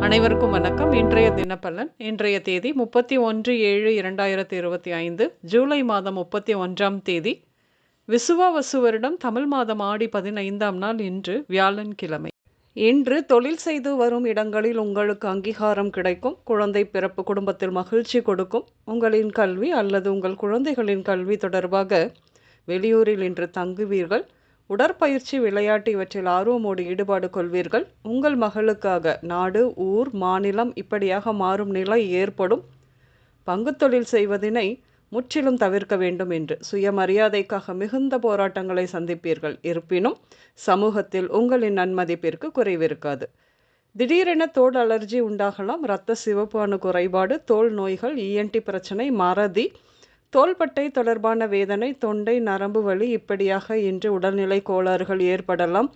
அனைவருக்கும் வணக்கம். இன்றைய தினப்பலன் இன்றைய தேதி முப்பத்தி ஒன்று ஏழு இரண்டாயிரத்தி இருபத்தி ஐந்து ஜூலை மாதம் முப்பத்தி ஒன்றாம் தேதி விசுவாவசு வருடம் தமிழ் மாதம் ஆடி பதினைந்தாம் நாள் இன்று வியாழன் கிழமை. இன்று தொழில் செய்து வரும் இடங்களில் உங்களுக்கு அங்கீகாரம் கிடைக்கும் குழந்தை பிறப்பு குடும்பத்தில் மகிழ்ச்சி கொடுக்கும். உங்களின் கல்வி அல்லது உங்கள் குழந்தைகளின் கல்வி தொடர்பாக வெளியூரில் இன்று தங்குவீர்கள். உடற்பயிற்சி விளையாட்டு இவற்றில் ஆர்வமோடு ஈடுபாடு கொள்வீர்கள். உங்கள் மகளுக்காக நாடு ஊர் மாநிலம் இப்படியாக மாறும் நிலை ஏற்படும். பங்கு தொழில் செய்வதினை முற்றிலும் தவிர்க்க வேண்டும் என்று சுயமரியாதைக்காக மிகுந்த போராட்டங்களை சந்திப்பீர்கள். இருப்பினும் சமூகத்தில் உங்களின் நன்மதிப்பிற்கு குறைவிருக்காது. திடீரென தோல் அலர்ஜி உண்டாகலாம். இரத்த சிவப்பு அணு குறைபாடு தோல் நோய்கள் இஎன்டி பிரச்சனை மறதி தோள்பட்டை தொடர்பான வேதனை தொண்டை நரம்பு வலி இப்படியாக இன்று உடல்நிலை கோளாறுகள் ஏற்படலாம்.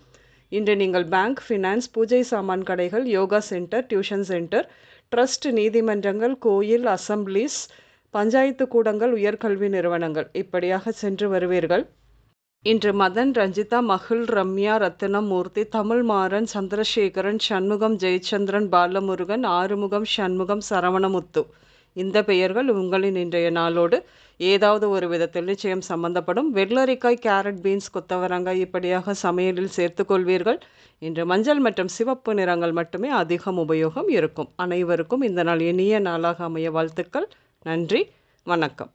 இன்று நீங்கள் பேங்க் ஃபினான்ஸ் பூஜை சாமான் கடைகள் yoga centre tuition centre trust நீதிமன்றங்கள் கோயில் அசம்பிளிஸ் பஞ்சாயத்து கூடங்கள் உயர்கல்வி நிறுவனங்கள் இப்படியாக சென்று வருவீர்கள். இன்று மதன் ரஞ்சிதா மகிழ் ரம்யா ரத்தினமூர்த்தி தமிழ் மாறன் சந்திரசேகரன் சண்முகம் ஜெயச்சந்திரன் பாலமுருகன் ஆறுமுகம் சண்முகம் சரவணமுத்து. இந்த பெயர்கள் உங்களின் இன்றைய நாளோடு ஏதாவது ஒரு விதத்தில் நிச்சயம் சம்பந்தப்படும். வெள்ளரிக்காய் கேரட் பீன்ஸ் கொத்தவரங்காய் இப்படியாக சமையலில் சேர்த்துக்கொள்வீர்கள் இன்று மஞ்சள் மற்றும் சிவப்பு நிறங்கள் மட்டுமே அதிகம் உபயோகம் இருக்கும். அனைவருக்கும் இந்த நாள் இனிய நாளாக அமைய வாழ்த்துக்கள். நன்றி. வணக்கம்.